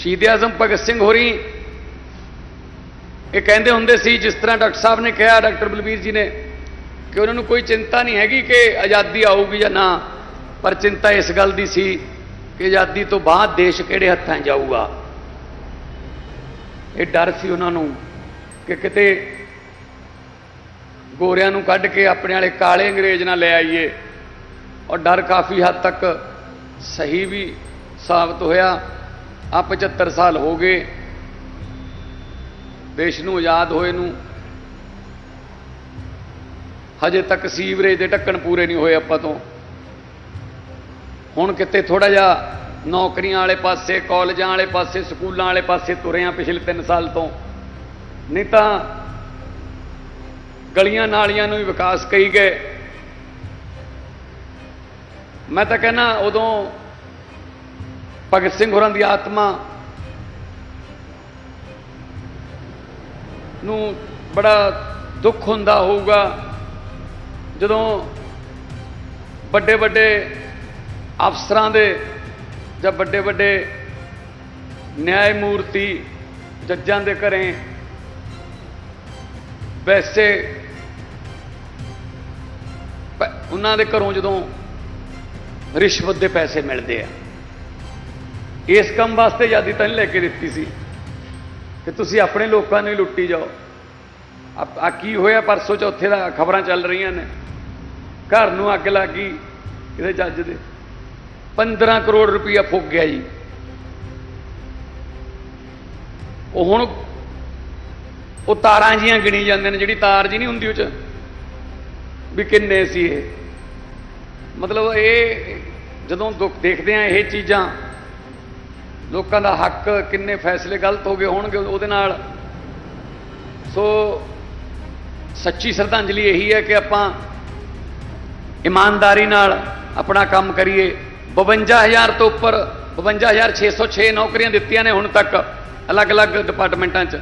ਸ਼ਹੀਦ ਆਜ਼ਮ ਭਗਤ ਸਿੰਘ ਹੋਰੀ, ਇਹ ਕਹਿੰਦੇ ਹੁੰਦੇ ਸੀ, ਜਿਸ ਤਰ੍ਹਾਂ ਡਾਕਟਰ ਸਾਹਿਬ ਨੇ ਕਿਹਾ, ਡਾਕਟਰ ਬਲਬੀਰ ਜੀ ਨੇ, ਕਿ ਉਹਨਾਂ ਨੂੰ ਕੋਈ ਚਿੰਤਾ ਨਹੀਂ ਹੈਗੀ ਕਿ ਆਜ਼ਾਦੀ ਆਊਗੀ ਜਾਂ ਨਾ, ਪਰ ਚਿੰਤਾ ਇਸ ਗੱਲ ਦੀ ਸੀ ਕਿ ਆਜ਼ਾਦੀ ਤੋਂ ਬਾਅਦ ਦੇਸ਼ ਕਿਹੜੇ ਹੱਥਾਂ ਜਾਊਗਾ। ਇਹ ਡਰ ਸੀ ਉਹਨਾਂ ਨੂੰ ਕਿ ਕਿਤੇ ਗੋਰਿਆਂ ਨੂੰ ਕੱਢ ਕੇ ਆਪਣੇ ਵਾਲੇ ਕਾਲੇ ਅੰਗਰੇਜ਼ ਨਾਲ ਲੈ ਆਈਏ। ਔਰ ਡਰ ਕਾਫੀ ਹੱਦ ਤੱਕ ਸਹੀ ਵੀ ਸਾਬਤ ਹੋਇਆ। ਆ 75 ਸਾਲ ਹੋ ਗਏ। ਦੇਸ਼ ਨੂੰ ਆਜ਼ਾਦ ਹੋਏ ਨੂੰ। ਹਜੇ ਤੱਕ ਸੀਵਰੇਜ ਦੇ ਢੱਕਣ ਪੂਰੇ ਨਹੀਂ ਹੋਏ ਆਪਾਂ ਤੋਂ। ਹੁਣ ਕਿਤੇ ਥੋੜਾ ਜਿਹਾ ਨੌਕਰੀਆਂ ਵਾਲੇ ਪਾਸੇ, ਕਾਲਜਾਂ ਵਾਲੇ ਪਾਸੇ, ਸਕੂਲਾਂ ਵਾਲੇ ਪਾਸੇ ਤੁਰੇ ਆ ਪਿਛਲੇ 3 ਸਾਲ ਤੋਂ। ਨਹੀਂ ਤਾਂ ਗਲੀਆਂ ਨਾਲੀਆਂ ਨੂੰ ਵੀ ਵਿਕਾਸ ਕਹੀ ਗਏ। ਮੈਂ ਤਾਂ ਕਹਿੰਦਾ ਉਦੋਂ ਭਗਤ ਸਿੰਘ ਹੋਰਾਂ ਦੀ ਆਤਮਾ ਨੂੰ ਬੜਾ ਦੁੱਖ ਹੁੰਦਾ ਹੋਊਗਾ। ਜਦੋਂ ਵੱਡੇ ਵੱਡੇ ਅਫਸਰਾਂ ਦੇ ਜਾਂ ਵੱਡੇ ਵੱਡੇ ਨਿਆਂ ਮੂਰਤੀ ਜੱਜਾਂ ਦੇ ਘਰੇ ਵੈਸੇ ਪ- ਉਹਨਾਂ ਦੇ ਘਰੋਂ ਜਦੋਂ ਰਿਸ਼ਵਤ ਦੇ ਪੈਸੇ ਮਿਲਦੇ ਆ। ਇਸ ਕੰਮ ਵਾਸਤੇ ਆਜ਼ਾਦੀ ਤਾਂ ਨਹੀਂ ਲੈ ਕੇ ਦਿੱਤੀ ਸੀ ਕਿ ਤੁਸੀਂ ਆਪਣੇ ਲੋਕਾਂ ਨੂੰ ਹੀ ਲੁੱਟੀ ਜਾਓ। ਆ ਕੀ ਹੋਇਆ ਪਰਸੋਂ ਚੌਥੇ ਦਾ ਖਬਰਾਂ ਚੱਲ ਰਹੀਆਂ ਨੇ। ਘਰ ਨੂੰ ਅੱਗ ਲੱਗ ਗਈ ਕਿਤੇ ਜੱਜ ਦੇ। 15 ਕਰੋੜ ਰੁਪਈਆ ਫੁੱਕ ਗਿਆ ਜੀ। ਉਹ ਹੁਣ ਉਹ ਤਾਰਾਂ ਜੀਆਂ ਗਿਣੀ ਜਾਂਦੇ ਨੇ, ਜਿਹੜੀ ਤਾਰ ਜੀ ਨਹੀਂ ਹੁੰਦੀ ਉਹ ਚ, ਵੀ ਕਿੰਨੇ ਸੀ ਇਹ। ਮਤਲਬ ਇਹ ਜਦੋਂ ਦੁੱਖ ਦੇਖਦੇ ਆ, ਇਹ ਚੀਜ਼ਾਂ ਲੋਕਾਂ ਦਾ ਹੱਕ ਕਿੰਨੇ ਫੈਸਲੇ ਗਲਤ ਹੋ ਗਏ ਹੋਣਗੇ ਉਹਦੇ ਨਾਲ। ਸੋ ਸੱਚੀ ਸ਼ਰਧਾਂਜਲੀ ਇਹੀ ਹੈ ਕਿ ਆਪਾਂ ਇਮਾਨਦਾਰੀ ਨਾਲ ਆਪਣਾ ਕੰਮ ਕਰੀਏ। 52000 ਤੋਂ ਉੱਪਰ 52606 ਨੌਕਰੀਆਂ ਦਿੱਤੀਆਂ ਨੇ ਹੁਣ ਤੱਕ ਅਲੱਗ-ਅਲੱਗ ਡਿਪਾਰਟਮੈਂਟਾਂ 'ਚ।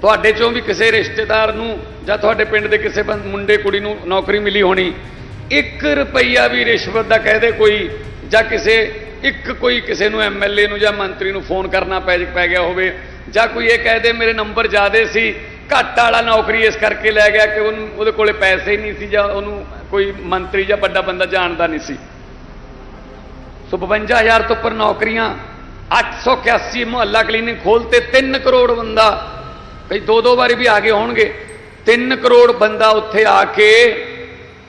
ਤੁਹਾਡੇ ਚੋਂ ਵੀ ਕਿਸੇ ਰਿਸ਼ਤੇਦਾਰ ਨੂੰ ਜਾਂ ਤੁਹਾਡੇ ਪਿੰਡ ਦੇ ਕਿਸੇ ਬੰ- ਮੁੰਡੇ, ਕੁੜੀ ਨੂੰ ਨੌਕਰੀ ਮਿਲੀ ਹੋਣੀ। 1 ਰੁਪਈਆ ਵੀ ਰਿਸ਼ਵਤ ਦਾ ਕਹਦੇ ਕੋਈ ਜਾਂ ਕਿਸੇ ਇੱਕ ਕੋਈ ਕਿਸੇ ਨੂੰ ਐਮਐਲਏ ਨੂੰ ਜਾਂ ਮੰਤਰੀ ਨੂੰ ਫੋਨ ਕਰਨਾ ਪੈ ਪੈ ਗਿਆ ਹੋਵੇ, ਜਾਂ ਕੋਈ ਇਹ ਕਹਿ ਦੇ ਮੇਰੇ ਨੰਬਰ ਜ਼ਿਆਦੇ ਸੀ, ਘੱਟ ਵਾਲਾ ਨੌਕਰੀ ਇਸ ਕਰਕੇ ਲੈ ਗਿਆ ਕਿ ਉਹਨੂੰ ਉਹਦੇ ਕੋਲੇ ਪੈਸੇ ਨਹੀਂ ਸੀ ਜਾਂ ਉਹਨੂੰ ਕੋਈ ਮੰਤਰੀ ਜਾਂ ਵੱਡਾ ਬੰਦਾ ਜਾਣਦਾ ਨਹੀਂ ਸੀ। ਸੋ 52000 ਤੋਂ ਉੱਪਰ ਨੌਕਰੀਆਂ 881 ਮੁਹੱਲਾ ਕਲੀਨਿਕ ਖੋਲਤੇ 3 ਕਰੋੜ ਬੰਦਾ ਕਈ ਦੋ ਦੋ ਵਾਰੀ ਵੀ ਆ ਗਏ ਹੋਣਗੇ। 3 ਕਰੋੜ ਬੰਦਾ ਉੱਥੇ ਆ ਕੇ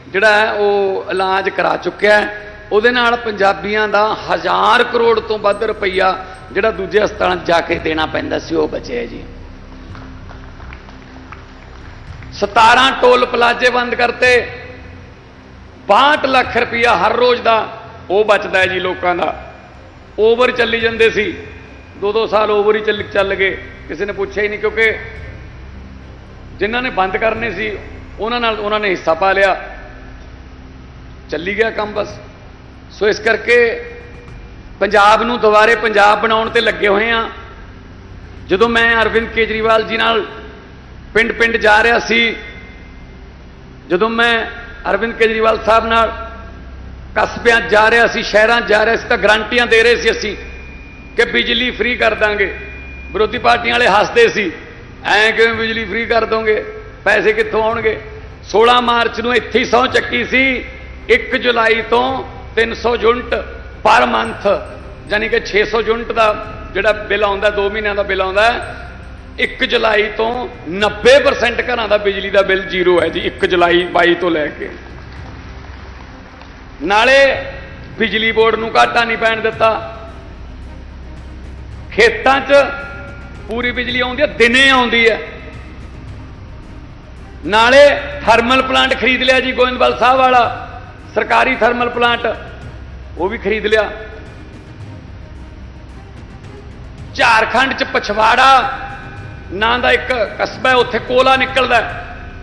ਜਿਹੜਾ ਉਹ ਇਲਾਜ ਕਰਾ ਚੁੱਕਿਆ ਹੈ। ਉਹਦੇ ਨਾਲ ਪੰਜਾਬੀਆਂ ਦਾ ਹਜ਼ਾਰ ਕਰੋੜ ਤੋਂ ਵੱਧ ਰੁਪਈਆ ਜਿਹੜਾ ਦੂਜੇ ਹਸਪਤਾਲਾਂ 'ਚ ਜਾ ਕੇ ਦੇਣਾ ਪੈਂਦਾ ਸੀ, ਉਹ ਬਚਿਆ ਜੀ। 17 ਟੋਲ ਪਲਾਜ਼ੇ ਬੰਦ ਕਰਤੇ। 62 ਲੱਖ ਰੁਪਈਆ ਹਰ ਰੋਜ਼ ਦਾ ਉਹ ਬਚਦਾ ਹੈ ਜੀ ਲੋਕਾਂ ਦਾ। ਓਵਰ ਚੱਲੀ ਜਾਂਦੇ ਸੀ। ਦੋ ਦੋ ਸਾਲ ਓਵਰ ਹੀ ਚੱਲ ਚੱਲ ਗਏ। ਕਿਸੇ ਨੇ ਪੁੱਛਿਆ ਹੀ ਨਹੀਂ ਕਿਉਂਕਿ ਜਿਨ੍ਹਾਂ ਨੇ ਬੰਦ ਕਰਨੇ ਸੀ, ਉਹਨਾਂ ਨਾਲ ਉਹਨਾਂ ਨੇ ਹਿੱਸਾ ਪਾ ਲਿਆ। ਚੱਲੀ ਗਿਆ ਕੰਮ ਬਸ। ਸੋ ਇਸ ਕਰਕੇ ਪੰਜਾਬ ਨੂੰ ਦੁਬਾਰੇ ਪੰਜਾਬ ਬਣਾਉਣ ਤੇ ਲੱਗੇ ਹੋਏ ਆ ਜਦੋਂ ਮੈਂ ਅਰਵਿੰਦ ਕੇਜਰੀਵਾਲ ਜੀ ਨਾਲ ਪਿੰਡ ਪਿੰਡ ਜਾ ਰਿਹਾ ਸੀ, ਜਦੋਂ ਮੈਂ ਅਰਵਿੰਦ ਕੇਜਰੀਵਾਲ ਸਾਹਿਬ ਨਾਲ ਕਸਬਿਆਂ 'ਚ ਜਾ ਰਿਹਾ ਸੀ, ਸ਼ਹਿਰਾਂ 'ਚ ਜਾ ਰਿਹਾ ਸੀ, ਤਾਂ ਗਰੰਟੀਆਂ ਦੇ ਰਹੇ ਸੀ ਅਸੀਂ ਕਿ ਬਿਜਲੀ ਫ੍ਰੀ ਕਰ ਦਾਂਗੇ। ਵਿਰੋਧੀ ਪਾਰਟੀਆਂ ਵਾਲੇ ਹੱਸਦੇ ਸੀ, ਐਂ ਕਿਵੇਂ ਬਿਜਲੀ ਫ੍ਰੀ ਕਰ ਦੋਗੇ? ਪੈਸੇ ਕਿੱਥੋਂ ਆਉਣਗੇ? 16 ਮਾਰਚ ਨੂੰ ਇੱਥੇ ਹੀ ਸਹੁੰ ਚੱਕੀ ਸੀ 1 ਜੁਲਾਈ ਤੋਂ 300 ਯੂਨਿਟ ਪਰ ਮੰਥ ਯਾਨੀ ਕਿ 600 ਯੂਨਿਟ ਦਾ ਜਿਹੜਾ ਬਿੱਲ ਆਉਂਦਾ 2 ਮਹੀਨਿਆਂ ਦਾ ਬਿੱਲ ਆਉਂਦਾ 1 ਜੁਲਾਈ ਤੋਂ 90% ਘਰਾਂ ਦਾ ਬਿਜਲੀ ਦਾ ਬਿੱਲ ਜ਼ੀਰੋ ਹੈ ਜੀ 1 ਜੁਲਾਈ 22 ਤੋਂ ਲੈ ਕੇ। ਨਾਲੇ ਬਿਜਲੀ ਬੋਰਡ ਨੂੰ ਘਾਟਾ ਨਹੀਂ ਪੈਣ ਦਿੱਤਾ। ਖੇਤਾਂ 'ਚ ਪੂਰੀ ਬਿਜਲੀ ਆਉਂਦੀ ਹੈ, ਦਿਨੇ ਆਉਂਦੀ ਹੈ। ਨਾਲੇ ਥਰਮਲ ਪਲਾਂਟ ਖਰੀਦ ਲਿਆ ਜੀ, ਗੋਇੰਦਵਾਲ ਸਾਹਿਬ ਵਾਲਾ। ਸਰਕਾਰੀ ਥਰਮਲ ਪਲਾਂਟ, ਉਹ ਵੀ ਖਰੀਦ ਲਿਆ। ਝਾਰਖੰਡ 'ਚ ਪਛਵਾੜਾ, ਨਾਂ ਦਾ ਇੱਕ ਕਸਬਾ ਹੈ, ਉੱਥੇ ਕੋਲਾ ਨਿਕਲਦਾ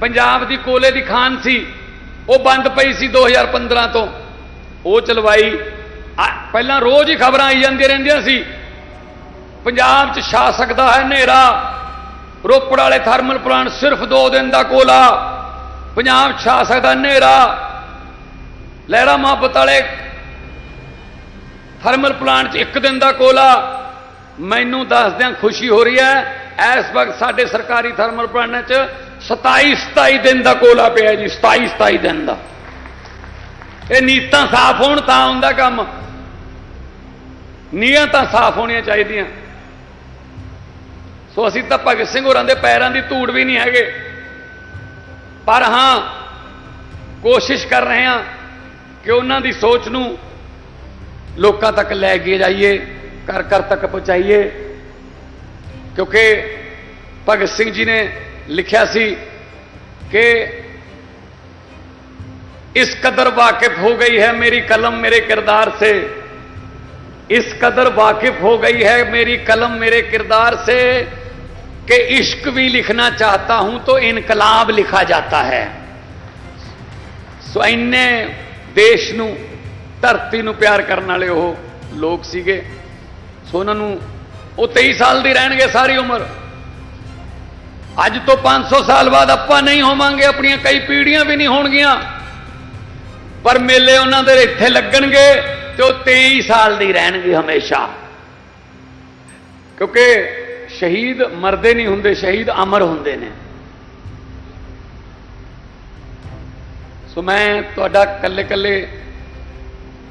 ਪੰਜਾਬ ਦੀ ਕੋਲੇ ਦੀ ਖਾਨ ਸੀ, ਉਹ ਬੰਦ ਪਈ ਸੀ 2015 ਤੋਂ। ਉਹ ਚਲਵਾਈ ਪਹਿਲਾਂ ਰੋਜ਼ ਹੀ ਖਬਰਾਂ ਆਈ ਜਾਂਦੀਆਂ ਰਹਿੰਦੀਆਂ ਸੀ। ਪੰਜਾਬ 'ਚ ਛਾ ਸਕਦਾ ਹੈ ਹਨੇਰਾ। ਰੋਪੜ ਵਾਲੇ ਥਰਮਲ ਪਲਾਂਟ ਸਿਰਫ 2 ਦਿਨ ਦਾ ਕੋਲਾ। ਪੰਜਾਬ 'ਚ ਛਾ ਸਕਦਾ ਹਨੇਰਾ। ਲਹਿਰਾ ਮੁਹੱਬਤ ਵਾਲੇ ਥਰਮਲ ਪਲਾਂਟ 'ਚ ਇੱਕ ਦਿਨ ਦਾ ਕੋਲਾ, ਮੈਨੂੰ ਦੱਸਦਿਆਂ ਖੁਸ਼ੀ ਹੋ ਰਹੀ ਹੈ, ਇਸ ਵਕਤ ਸਾਡੇ ਸਰਕਾਰੀ ਥਰਮਲ ਪਲਾਂਟਾਂ 'ਚ 27 27 ਦਿਨ ਦਾ ਕੋਲਾ ਪਿਆ ਜੀ 27 27 ਦਿਨ ਦਾ। ਇਹ ਨੀਤਾਂ ਸਾਫ਼ ਹੋਣ ਤਾਂ ਹੁੰਦਾ ਕੰਮ। ਨੀਆਂ ਤਾਂ ਸਾਫ਼ ਹੋਣੀਆਂ ਚਾਹੀਦੀਆਂ। ਸੋ ਅਸੀਂ ਤਾਂ ਭਗਤ ਸਿੰਘ ਹੋਰਾਂ ਦੇ ਪੈਰਾਂ ਦੀ ਧੂੜ ਵੀ ਨਹੀਂ ਹੈਗੇ। ਪਰ ਹਾਂ, ਕੋਸ਼ਿਸ਼ ਕਰ ਰਹੇ ਹਾਂ ਕਿ ਉਹਨਾਂ ਦੀ ਸੋਚ ਨੂੰ ਲੋਕਾਂ ਤੱਕ ਲੈ ਕੇ ਜਾਈਏ ਘਰ ਘਰ ਤੱਕ ਪਹੁੰਚਾਈਏ ਕਿਉਂਕਿ ਭਗਤ ਸਿੰਘ ਜੀ ਨੇ ਲਿਖਿਆ ਸੀ ਕਿ इस कदर वाकिफ हो गई है मेरी कलम मेरे किरदार से इस कदर वाकिफ हो गई है मेरी कलम मेरे किरदार से कि इश्क भी लिखना चाहता हूं तो इनकलाब लिखा जाता है ਸੋ ਇੰਨੇ ਦੇਸ਼ ਨੂੰ, ਧਰਤੀ ਨੂੰ ਪਿਆਰ ਕਰਨ ਵਾਲੇ ਉਹ ਲੋਕ ਸੀਗੇ। ਸੋ ਉਹਨਾਂ ਨੂੰ ਉਹ 23 ਸਾਲ ਦੀ ਰਹਿਣਗੇ ਸਾਰੀ ਉਮਰ। ਅੱਜ ਤੋਂ 500 ਸਾਲ ਬਾਅਦ ਆਪਾਂ ਨਹੀਂ ਹੋਵਾਂਗੇ, ਆਪਣੀਆਂ ਕਈ ਪੀੜ੍ਹੀਆਂ ਵੀ ਨਹੀਂ ਹੋਣਗੀਆਂ। ਪਰ ਮੇਲੇ ਉਹਨਾਂ ਦੇ ਇੱਥੇ ਲੱਗਣਗੇ ਤੇ ਉਹ 23 ਸਾਲ ਦੀ ਰਹਿਣਗੇ ਹਮੇਸ਼ਾ। ਕਿਉਂਕਿ ਸ਼ਹੀਦ ਮਰਦੇ ਨਹੀਂ ਹੁੰਦੇ, ਸ਼ਹੀਦ ਅਮਰ ਹੁੰਦੇ ਨੇ। ਸੋ ਮੈਂ ਤੁਹਾਡਾ ਕੱਲੇ ਕੱਲੇ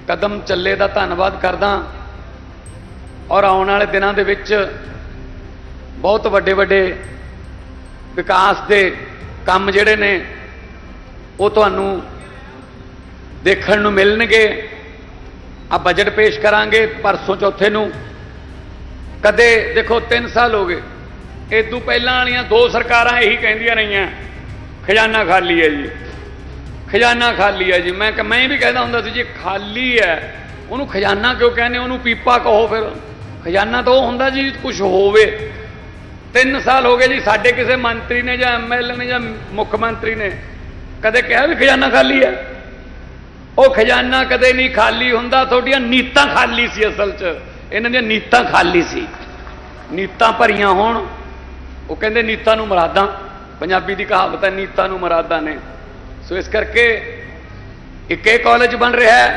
ਕਦਮ ਚੱਲੇ ਦਾ ਧੰਨਵਾਦ ਕਰਦਾ ਔਰ ਆਉਣ ਵਾਲੇ ਦਿਨਾਂ ਦੇ ਵਿੱਚ ਬਹੁਤ ਵੱਡੇ ਵੱਡੇ ਵਿਕਾਸ ਦੇ ਕੰਮ ਜਿਹੜੇ ਨੇ ਉਹ ਤੁਹਾਨੂੰ ਦੇਖਣ ਨੂੰ ਮਿਲਣਗੇ। ਆ ਬਜਟ ਪੇਸ਼ ਕਰਾਂਗੇ ਪਰਸੋਂ ਚੌਥੇ ਨੂੰ। ਕਦੇ ਦੇਖੋ 3 ਸਾਲ ਹੋ ਗਏ। ਇਹ ਤੋਂ ਪਹਿਲਾਂ ਵਾਲੀਆਂ ਦੋ ਸਰਕਾਰਾਂ ਇਹੀ ਕਹਿੰਦੀਆਂ ਰਹੀਆਂ, ਖਜ਼ਾਨਾ ਖਾਲੀ ਹੈ ਜੀ। ਖਜ਼ਾਨਾ ਖਾਲੀ ਹੈ ਜੀ। ਮੈਂ ਕਿ ਮੈਂ ਵੀ ਕਹਿੰਦਾ ਹੁੰਦਾ ਸੀ ਜੀ, ਖਾਲੀ ਹੈ। ਉਹਨੂੰ ਖਜ਼ਾਨਾ ਕਿਉਂ ਕਹਿੰਦੇ? ਉਹਨੂੰ ਪੀਪਾ ਕਹੋ ਫਿਰ। ਖਜ਼ਾਨਾ ਤਾਂ ਉਹ ਹੁੰਦਾ ਜੀ ਕੁਝ ਹੋਵੇ। 3 ਸਾਲ ਹੋ ਗਏ ਜੀ, ਸਾਡੇ ਕਿਸੇ ਮੰਤਰੀ ਨੇ ਜਾਂ ਐਮਐਲਏ ਨੇ ਜਾਂ ਮੁੱਖ ਮੰਤਰੀ ਨੇ ਕਦੇ ਕਿਹਾ ਵੀ ਖਜ਼ਾਨਾ ਖਾਲੀ ਹੈ? ਉਹ ਖਜ਼ਾਨਾ ਕਦੇ ਨਹੀਂ ਖਾਲੀ ਹੁੰਦਾ। ਤੁਹਾਡੀਆਂ ਨੀਤਾਂ ਖਾਲੀ ਸੀ ਅਸਲ 'ਚ। ਇਹਨਾਂ ਦੀਆਂ ਨੀਤਾਂ ਖਾਲੀ ਸੀ। ਨੀਤਾਂ ਭਰੀਆਂ ਹੋਣ। ਉਹ ਕਹਿੰਦੇ, ਨੀਤਾਂ ਨੂੰ ਮਰਾਦਾਂ। ਪੰਜਾਬੀ ਦੀ ਕਹਾਵਤ ਹੈ, ਨੀਤਾਂ ਨੂੰ ਮਰਾਦਾਂ ਨੇ। ਸੋ ਇਸ ਕਰਕੇ ਇੱਕ ਇਹ ਕਾਲਜ ਬਣ ਰਿਹਾ ਹੈ,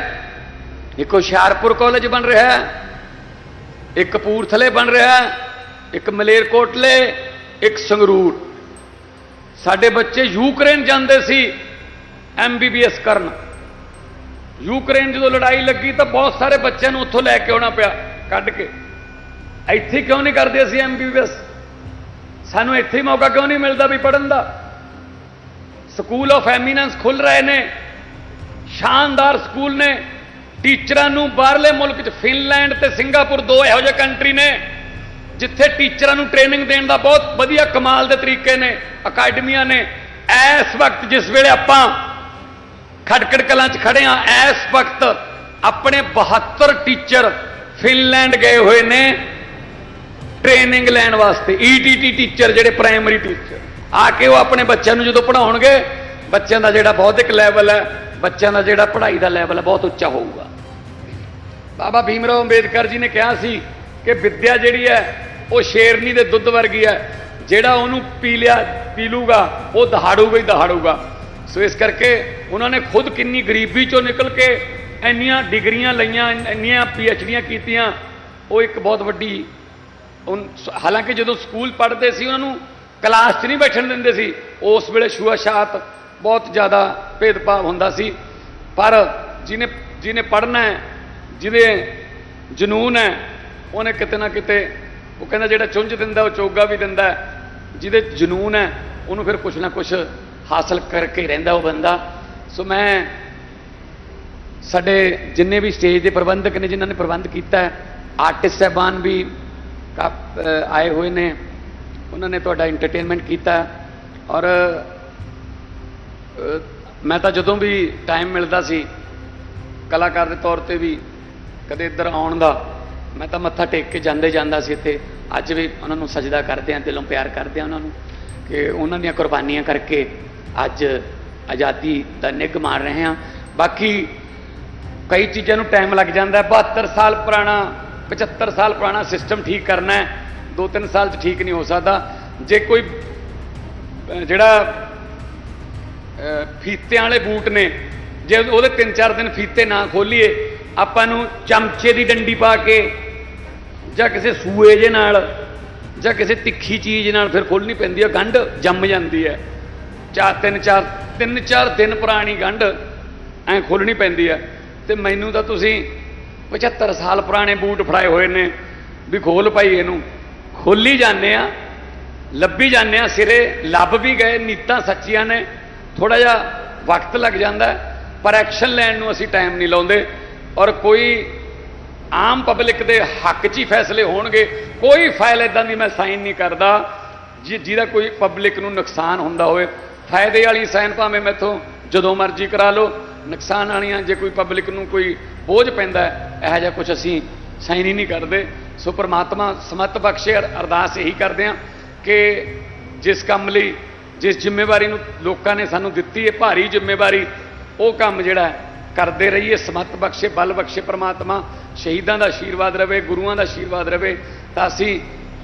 ਇੱਕ ਹੁਸ਼ਿਆਰਪੁਰ ਕਾਲਜ ਬਣ ਰਿਹਾ ਹੈ, ਇੱਕ ਕਪੂਰਥਲੇ ਬਣ ਰਿਹਾ ਹੈ, ਇੱਕ ਮਲੇਰਕੋਟਲੇ, ਇੱਕ ਸੰਗਰੂਰ। ਸਾਡੇ ਬੱਚੇ ਯੂਕਰੇਨ ਜਾਂਦੇ ਸੀ ਐਮਬੀਬੀਐਸ ਕਰਨ। ਯੂਕਰੇਨ ਜਦੋਂ ਲੜਾਈ ਲੱਗੀ ਤਾਂ ਬਹੁਤ ਸਾਰੇ ਬੱਚਿਆਂ ਨੂੰ ਉੱਥੋਂ ਲੈ ਕੇ ਆਉਣਾ ਪਿਆ, ਕੱਢ ਕੇ। ਇੱਥੇ ਕਿਉਂ ਨਹੀਂ ਕਰਦੇ ਅਸੀਂ ਐਮਬੀਬੀਐਸ ਸਾਨੂੰ ਇੱਥੇ ਹੀ ਮੌਕਾ ਕਿਉਂ ਨਹੀਂ ਮਿਲਦਾ ਵੀ ਪੜਨ ਦਾ? ਸਕੂਲ ਆਫ ਐਮੀਨੈਂਸ ਖੁੱਲ ਰਹੇ ਨੇ। ਸ਼ਾਨਦਾਰ ਸਕੂਲ ਨੇ। ਟੀਚਰਾਂ ਨੂੰ ਬਾਹਰਲੇ ਮੁਲਕ 'ਚ, ਫਿਨਲੈਂਡ ਤੇ ਸਿੰਗਾਪੁਰ ਦੋ ਇਹੋ ਜਿਹੇ ਕੰਟਰੀ ਨੇ, ਜਿੱਥੇ ਟੀਚਰਾਂ ਨੂੰ ਟ੍ਰੇਨਿੰਗ ਦੇਣ ਦਾ ਬਹੁਤ ਵਧੀਆ ਕਮਾਲ ਦੇ ਤਰੀਕੇ ਨੇ, ਅਕੈਡਮੀਆਂ ਨੇ। ਇਸ ਵਕਤ ਜਿਸ ਵੇਲੇ ਆਪਾਂ ਖਟਕੜ ਕਲਾਂ 'ਚ ਖੜੇ ਆ ਇਸ ਵਕਤ ਆਪਣੇ 72 ਟੀਚਰ ਫਿਨਲੈਂਡ ਗਏ ਹੋਏ ਨੇ ਟ੍ਰੇਨਿੰਗ ਲੈਣ ਵਾਸਤੇ ਈਟੀਟੀ ਟੀਚਰ, ਜਿਹੜੇ ਪ੍ਰਾਇਮਰੀ ਟੀਚਰ ਆ ਕੇ ਉਹ ਆਪਣੇ ਬੱਚਿਆਂ ਨੂੰ ਜਦੋਂ ਪੜਾਉਣਗੇ ਬੱਚਿਆਂ ਦਾ ਜਿਹੜਾ ਬੌਧਿਕ ਲੈਵਲ ਹੈ, ਬੱਚਿਆਂ ਦਾ ਜਿਹੜਾ ਪੜ੍ਹਾਈ ਦਾ ਲੈਵਲ ਹੈ, ਬਹੁਤ ਉੱਚਾ ਹੋਊਗਾ। ਬਾਬਾ ਭੀਮਰਾਓ ਅੰਬੇਦਕਰ ਜੀ ਨੇ ਕਿਹਾ ਸੀ ਕਿ ਵਿੱਦਿਆ ਜਿਹੜੀ ਹੈ, ਉਹ ਸ਼ੇਰਨੀ ਦੇ ਦੁੱਧ ਵਰਗੀ ਹੈ। ਜਿਹੜਾ ਉਹਨੂੰ ਪੀ ਲਿਆ, ਪੀ ਲੂਗਾ, ਉਹ ਦਹਾੜੂਗਾ ਹੀ ਦਹਾੜੂਗਾ। ਸੋ ਇਸ ਕਰਕੇ ਉਹਨਾਂ ਨੇ ਖੁਦ ਕਿੰਨੀ ਗਰੀਬੀ ਚੋਂ ਨਿਕਲ ਕੇ ਇੰਨੀਆਂ ਡਿਗਰੀਆਂ ਲਈਆਂ, ਇੰਨੀਆਂ ਪੀ ਐੱਚ ਡੀਆਂ ਕੀਤੀਆਂ। ਉਹ ਇੱਕ ਬਹੁਤ ਵੱਡੀ ਹਾਲਾਂਕਿ ਜਦੋਂ ਸਕੂਲ ਪੜ੍ਹਦੇ ਸੀ ਉਹਨਾਂ ਨੂੰ ਕਲਾਸ 'ਚ ਨਹੀਂ ਬੈਠਣ ਦਿੰਦੇ ਸੀ। ਉਸ ਵੇਲੇ ਛੂਆਛਾਤ ਬਹੁਤ ਜ਼ਿਆਦਾ ਭੇਦਭਾਵ ਹੁੰਦਾ ਸੀ। ਪਰ ਜਿਹਨੇ ਜਿਹਨੇ ਪੜ੍ਹਨਾ ਹੈ, ਜਿਹਦੇ ਜਨੂਨ ਹੈ, ਉਹਨੇ ਕਿਤੇ ਨਾ ਕਿਤੇ, ਉਹ ਕਹਿੰਦਾ ਜਿਹੜਾ ਚੁੰਝ ਦਿੰਦਾ, ਉਹ ਚੋਗਾ ਵੀ ਦਿੰਦਾ ਜਿਹਦੇ ਜਨੂਨ ਹੈ, ਉਹਨੂੰ ਫਿਰ ਕੁਛ ਨਾ ਕੁਛ ਹਾਸਲ ਕਰਕੇ ਰਹਿੰਦਾ ਉਹ ਬੰਦਾ। ਸੋ ਮੈਂ ਸਾਡੇ ਜਿੰਨੇ ਵੀ ਸਟੇਜ ਦੇ ਪ੍ਰਬੰਧਕ ਨੇ, ਜਿਨ੍ਹਾਂ ਨੇ ਪ੍ਰਬੰਧ ਕੀਤਾ ਆਰਟਿਸਟ ਸਹਿਬਾਨ ਵੀ ਕਾ- ਆਏ ਹੋਏ ਨੇ। ਉਹਨਾਂ ਨੇ ਤੁਹਾਡਾ ਐਂਟਰਟੇਨਮੈਂਟ ਕੀਤਾ ਔਰ ਮੈਂ ਤਾਂ ਜਦੋਂ ਵੀ ਟਾਈਮ ਮਿਲਦਾ ਸੀ ਕਲਾਕਾਰ ਦੇ ਤੌਰ ਤੇ ਵੀ ਕਦੇ ਇੱਧਰ ਆਉਣ ਦਾ ਮੈਂ ਤਾਂ ਮੱਥਾ ਟੇਕ ਕੇ ਜਾਂਦੇ ਜਾਂਦਾ ਸੀ ਇੱਥੇ ਅੱਜ ਵੀ ਉਹਨਾਂ ਨੂੰ ਸਜਦਾ ਕਰਦੇ ਆ ਦਿਲੋਂ ਪਿਆਰ ਕਰਦੇ ਆ ਉਹਨਾਂ ਨੂੰ ਕਿ ਉਹਨਾਂ ਦੀਆਂ ਕੁਰਬਾਨੀਆਂ ਕਰਕੇ ਅੱਜ ਆਜ਼ਾਦੀ ਦਾ ਨਿੱਘ ਮਾਰ ਰਹੇ ਹਾਂ ਬਾਕੀ ਕਈ ਚੀਜ਼ਾਂ ਨੂੰ ਟਾਈਮ ਲੱਗ ਜਾਂਦਾ ਹੈ 72 ਸਾਲ ਪੁਰਾਣਾ 75 ਸਾਲ ਪੁਰਾਣਾ ਸਿਸਟਮ ਠੀਕ ਕਰਨਾ ਹੈ 2-3 ਸਾਲ 'ਚ ਠੀਕ ਨਹੀਂ ਹੋ ਸਕਦਾ। ਜੇ ਕੋਈ ਜਿਹੜਾ, ਅਹ ਫੀਤਿਆਂ ਵਾਲੇ ਬੂਟ ਨੇ, ਜੇ ਉਹਦੇ 3-4 ਦਿਨ ਫੀਤੇ ਨਾ ਖੋਲੀਏ, ਆਪਾਂ ਨੂੰ ਚਮਚੇ ਦੀ ਡੰਡੀ ਪਾ ਕੇ ਜਾਂ ਕਿਸੇ ਸੂਏ ਜੇ ਨਾਲ ਜਾਂ ਕਿਸੇ ਤਿੱਖੀ ਚੀਜ਼ ਨਾਲ ਫਿਰ ਖੋਲਣੀ ਪੈਂਦੀ ਹੈ ਗੰਢ ਜੰਮ ਜਾਂਦੀ ਹੈ। ਚਾਰ, ਤਿੰਨ ਚਾਰ ਤਿੰਨ ਚਾਰ ਦਿਨ ਪੁਰਾਣੀ ਗੰਢ ਐ ਖੋਲਣੀ ਪੈਂਦੀ ਹੈ ਤੇ ਮੈਨੂੰ ਤਾਂ ਤੁਸੀਂ 75 ਸਾਲ ਪੁਰਾਣੇ ਬੂਟ ਫੜਾਏ ਹੋਏ ਨੇ ਵੀ ਖੋਲ ਪਾਈ ਇਹਨੂੰ। ਖੋਲੀ ਜਾਂਦੇ ਆ, ਲੱਭੀ ਜਾਂਦੇ ਆ ਸਿਰੇ, ਲੱਭ ਵੀ ਗਏ, ਨੀਤਾਂ ਸੱਚੀਆਂ ਨੇ ਥੋੜਾ ਜਿਹਾ ਵਕਤ ਲੱਗ ਜਾਂਦਾ ਪਰ ਐਕਸ਼ਨ ਲੈਣ ਨੂੰ ਅਸੀਂ ਟਾਈਮ ਨਹੀਂ ਲਾਉਂਦੇ। ਔਰ ਕੋਈ ਆਮ ਪਬਲਿਕ ਦੇ ਹੱਕ 'ਚ ਹੀ ਫੈਸਲੇ ਹੋਣਗੇ, ਕੋਈ ਫਾਈਲ ਇਦਾਂ ਦੀ ਮੈਂ ਸਾਈਨ ਨਹੀਂ ਕਰਦਾ, ਜਿ- ਜਿਹਦਾ ਕੋਈ ਪਬਲਿਕ ਨੂੰ ਨੁਕਸਾਨ ਹੁੰਦਾ ਹੋਵੇ। ਫਾਇਦੇ ਵਾਲੀ ਸਾਈਨ ਭਾਵੇਂ ਮੈਥੋਂ ਜਦੋਂ ਮਰਜ਼ੀ ਕਰਾ ਲਓ, ਨੁਕਸਾਨ ਵਾਲੀਆਂ ਜੇ ਕੋਈ ਪਬਲਿਕ ਨੂੰ ਕੋਈ ਬੋਝ ਪੈਂਦਾ ਇਹੋ ਜਿਹਾ ਕੁਝ ਅਸੀਂ ਸਾਈਨ ਹੀ ਨਹੀਂ ਕਰਦੇ। ਸੋ ਪ੍ਰਮਾਤਮਾ ਸਮਤ ਬਖਸ਼ੇ ਅਰਦਾਸ ਇਹੀ ਕਰਦੇ ਹਾਂ ਕਿ ਜਿਸ ਕੰਮ ਲਈ, ਜਿਸ ਜ਼ਿੰਮੇਵਾਰੀ ਨੂੰ ਲੋਕਾਂ ਨੇ ਸਾਨੂੰ ਦਿੱਤੀ ਹੈ, ਭਾਰੀ ਜ਼ਿੰਮੇਵਾਰੀ, ਉਹ ਕੰਮ ਜਿਹੜਾ ਕਰਦੇ ਰਹੀਏ, ਸਮਤ ਬਖਸ਼ੇ, ਬਲ ਬਖਸ਼ੇ ਪ੍ਰਮਾਤਮਾ, ਸ਼ਹੀਦਾਂ ਦਾ ਆਸ਼ੀਰਵਾਦ ਰਵੇ, ਗੁਰੂਆਂ ਦਾ ਆਸ਼ੀਰਵਾਦ ਰਵੇ, ਤਾਂ ਅਸੀਂ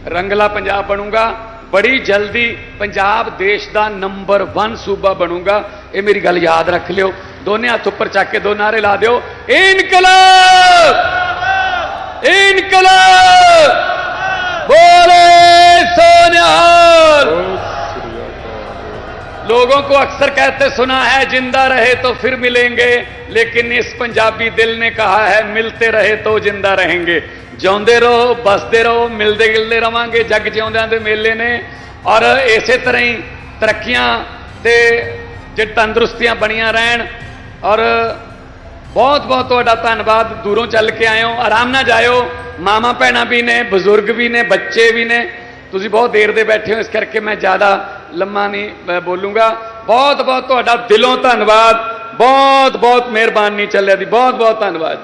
ਰੰਗਲਾ ਪੰਜਾਬ ਬਣੂਗਾ, ਬੜੀ ਜਲਦੀ ਪੰਜਾਬ ਦੇਸ਼ ਦਾ ਨੰਬਰ 1 ਸੂਬਾ ਬਣੂਗਾ। ਇਹ ਮੇਰੀ ਗੱਲ ਯਾਦ ਰੱਖ ਲਿਓ, ਦੋਨੇ ਹੱਥ ਉੱਪਰ ਚੱਕ ਕੇ ਦੋ ਨਾਰੇ ਲਾ ਦਿਓ। ਇਨਕਲਾਬ! को अक्सर कहते सुना है जिंदा रहे तो फिर मिलेंगे लेकिन इस पंजाबी दिल ने कहा है मिलते रहे तो जिंदा रहेंगे ਜਿਉਂਦੇ ਰਹੋ ਬਸਦੇ ਰਹੋ ਮਿਲਦੇ ਗਿਲਦੇ ਰਵਾਂਗੇ ਜੱਗ ਜਿਉਂਦਿਆਂ ਦੇ ਮੇਲੇ ਨੇ ਔਰ ਇਸੇ ਤਰ੍ਹਾਂ ਹੀ ਤਰੱਕੀਆਂ ਤੇ ਜੇ ਤੰਦਰੁਸਤੀਆਂ ਬਣੀਆਂ ਰਹਿਣ ਔਰ ਬਹੁਤ ਬਹੁਤ ਤੁਹਾਡਾ ਧੰਨਵਾਦ ਦੂਰੋਂ ਚੱਲ ਕੇ ਆਏ ਹੋ ਆਰਾਮ ਨਾਲ ਜਾਇਓ ਮਾਮਾ ਭੈਣਾਂ ਵੀ ਨੇ ਬਜ਼ੁਰਗ ਵੀ ਨੇ ਬੱਚੇ ਵੀ ਨੇ ਤੁਸੀਂ ਬਹੁਤ ਦੇਰ ਦੇ ਬੈਠੇ ਹੋ ਇਸ ਕਰਕੇ ਮੈਂ ਜ਼ਿਆਦਾ ਲੰਮਾ ਨਹੀਂ ਅ, ਬੋਲੂੰਗਾ ਬਹੁਤ ਬਹੁਤ ਤੁਹਾਡਾ ਦਿਲੋਂ ਧੰਨਵਾਦ। ਬਹੁਤ ਬਹੁਤ ਮਿਹਰਬਾਨੀ ਚੱਲਿਆ ਦੀ। ਬਹੁਤ ਬਹੁਤ ਧੰਨਵਾਦ ਜੀ।